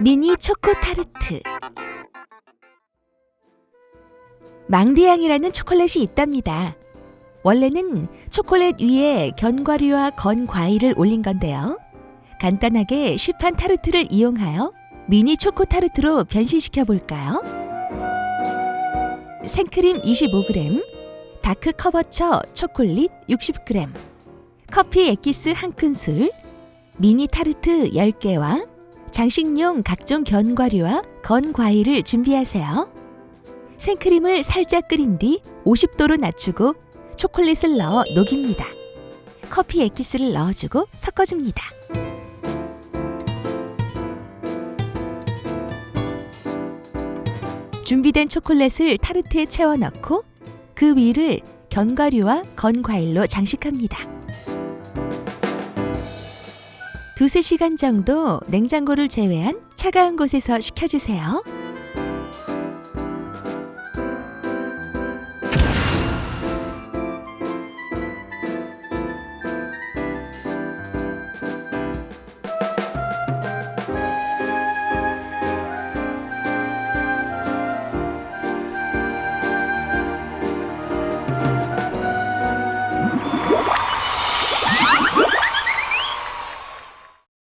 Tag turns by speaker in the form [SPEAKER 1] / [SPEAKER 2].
[SPEAKER 1] 미니 초코 타르트. 망대향이라는 초콜릿이 있답니다. 원래는 초콜릿 위에 견과류와 건 과일을 올린 건데요. 간단하게 시판 타르트를 이용하여 미니 초코 타르트로 변신시켜 볼까요? 생크림 25g, 다크 커버처 초콜릿 60g, 커피 엑기스 한 큰술, 미니 타르트 10개와 장식용 각종 견과류와 건 과일을 준비하세요. 생크림을 살짝 끓인 뒤 50도로 낮추고 초콜릿을 넣어 녹입니다. 커피 엑기스를 넣어주고 섞어줍니다. 준비된 초콜릿을 타르트에 채워 넣고 그 위를 견과류와 건 과일로 장식합니다. 두세 시간 정도 냉장고를 제외한 차가운 곳에서 식혀주세요.